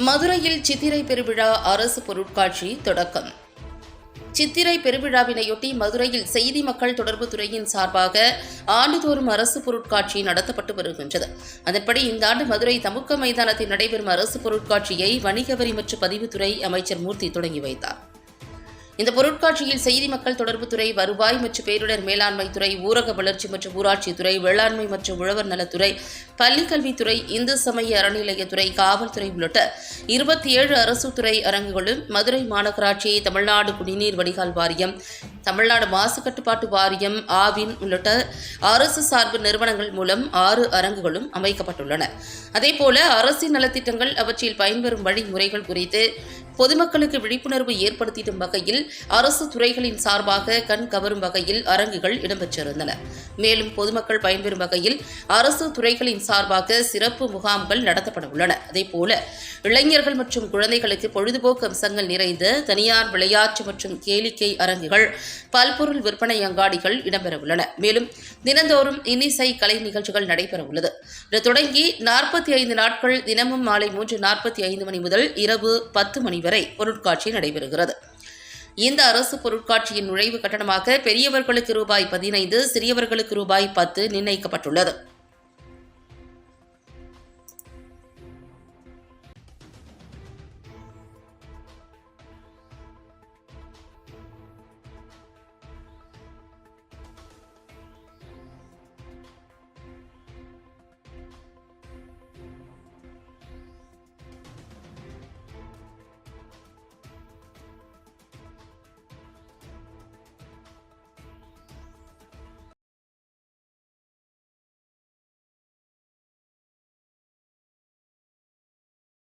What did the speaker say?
மதுரையில் சித்திரை பெருவிழா அரசு பொருட்காட்சி தொடக்கம். சித்திரை பெருவிழாவினையொட்டி மதுரையில் செய்தி மக்கள் தொடர்பு துறையின் சார்பாக ஆண்டுதோறும் அரசு பொருட்காட்சி நடத்தப்பட்டு வருகின்றது. அதன்படி இந்த ஆண்டு மதுரை தமுக்க மைதானத்தில் நடைபெறும் அரசு பொருட்காட்சியை வணிக வரி மற்றும் பதிவுத்துறை அமைச்சர் மூர்த்தி தொடங்கி வைத்தார். இந்த பொருட்காட்சியில் செய்தி மக்கள் தொடர்புத்துறை வருவாய் மற்றும் பேரிடர் மேலாண்மை துறை ஊரக வளர்ச்சி மற்றும் ஊராட்சித்துறை வேளாண்மை மற்றும் உழவர் நலத்துறை பள்ளிக்கல்வித்துறை இந்து சமய அறநிலையத்துறை காவல்துறை உள்ளிட்ட இருபத்தி ஏழு அரசு துறை அரங்குகளும் மதுரை மாநகராட்சி தமிழ்நாடு குடிநீர் வடிகால் வாரியம் தமிழ்நாடு மாசு கட்டுப்பாட்டு வாரியம் ஆவின் உள்ளிட்ட அரசு சார்பு நிறுவனங்கள் மூலம் ஆறு அரங்குகளும் அமைக்கப்பட்டுள்ளன. அதேபோல அரசின் நலத்திட்டங்கள் அவற்றில் பயன்பெறும் வழிமுறைகள் குறித்து பொதுமக்களுக்கு விழிப்புணர்வு ஏற்படுத்திடும் வகையில் அரசு துறைகளின் சார்பாக கண் கவரும் வகையில் அரங்குகள் இடம்பெற்றிருந்தன. மேலும் பொதுமக்கள் பயன்பெறும் வகையில் அரசு துறைகளின் சார்பாக சிறப்பு முகாம்கள் நடத்தப்பட உள்ளன. அதேபோல இளைஞர்கள் மற்றும் குழந்தைகளுக்கு பொழுதுபோக்கு அம்சங்கள் நிறைந்த தனியார் விளையாட்டு மற்றும் கேளிக்கை அரங்குகள் பல்பொருள் விற்பனை அங்காடிகள் இடம்பெற உள்ளன. மேலும் தினந்தோறும் இன்னிசை கலை நிகழ்ச்சிகள் நடைபெற உள்ளது. இது தொடங்கி நாற்பத்தி ஐந்து நாட்கள் தினமும் மாலை மூன்று நாற்பத்தி ஐந்து மணி முதல் இரவு பத்து மணி வரை பொருட்காட்சி நடைபெறுகிறது. இந்த அரசு பொருட்காட்சியின் நுழைவு கட்டணமாக பெரியவர்களுக்கு ரூபாய் பதினைந்து சிறியவர்களுக்கு ரூபாய் பத்து நிர்ணயிக்கப்பட்டுள்ளது.